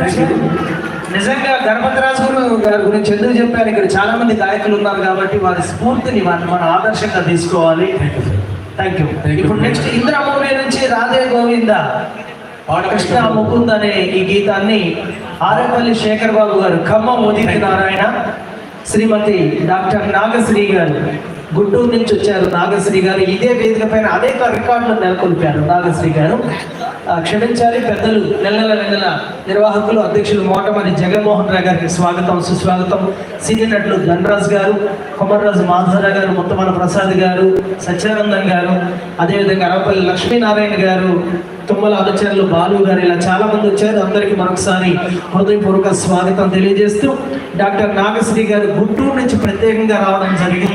వచ్చారు నిజంగా గణపతిరాజు గారు గారి గురించి ఎందుకు చెప్పారు? ఇక్కడ చాలా మంది గాయకులు ఉన్నారు కాబట్టి వారి స్ఫూర్తిని వారిని మనం ఆదర్శంగా తీసుకోవాలి. Thank you. ఇప్పుడు నెక్స్ట్ ఇంద్ర మూవీ నుంచి రాధే గోవింద. కృష్ణ ముకుంద్ అనే ఈ గీతాన్ని ఆరేపల్లి శేఖర్ బాబు గారు ఖమ్మం ఉదిత్ నారాయణ శ్రీమతి డాక్టర్ నాగశ్రీ గారు. గుంటూరు నుంచి వచ్చారు నాగశ్రీ గారు. ఇదే వేదిక పైన అనేక రికార్డులు నెలకొల్పారు నాగశ్రీ గారు. క్షమించాలి పెద్దలు నెల నెల నెల నిర్వాహకులు అధ్యక్షులు మోటమని జగన్మోహన్ రావు గారికి స్వాగతం సుస్వాగతం. సీనియర్ నటులు ధనరాజ్ గారు కొమర్రాజు మాధవరావు గారు ముత్తమన ప్రసాద్ గారు సత్యానందం గారు అదేవిధంగా అరపల్లి లక్ష్మీనారాయణ గారు తుమ్మల అనుచరులు బాలు గారు ఇలా చాలా మంది వచ్చారు. అందరికీ మరొకసారి హృదయపూర్వక స్వాగతం తెలియజేస్తూ డాక్టర్ నాగశ్రీ గారు గుంటూరు నుంచి ప్రత్యేకంగా రావడం జరిగింది.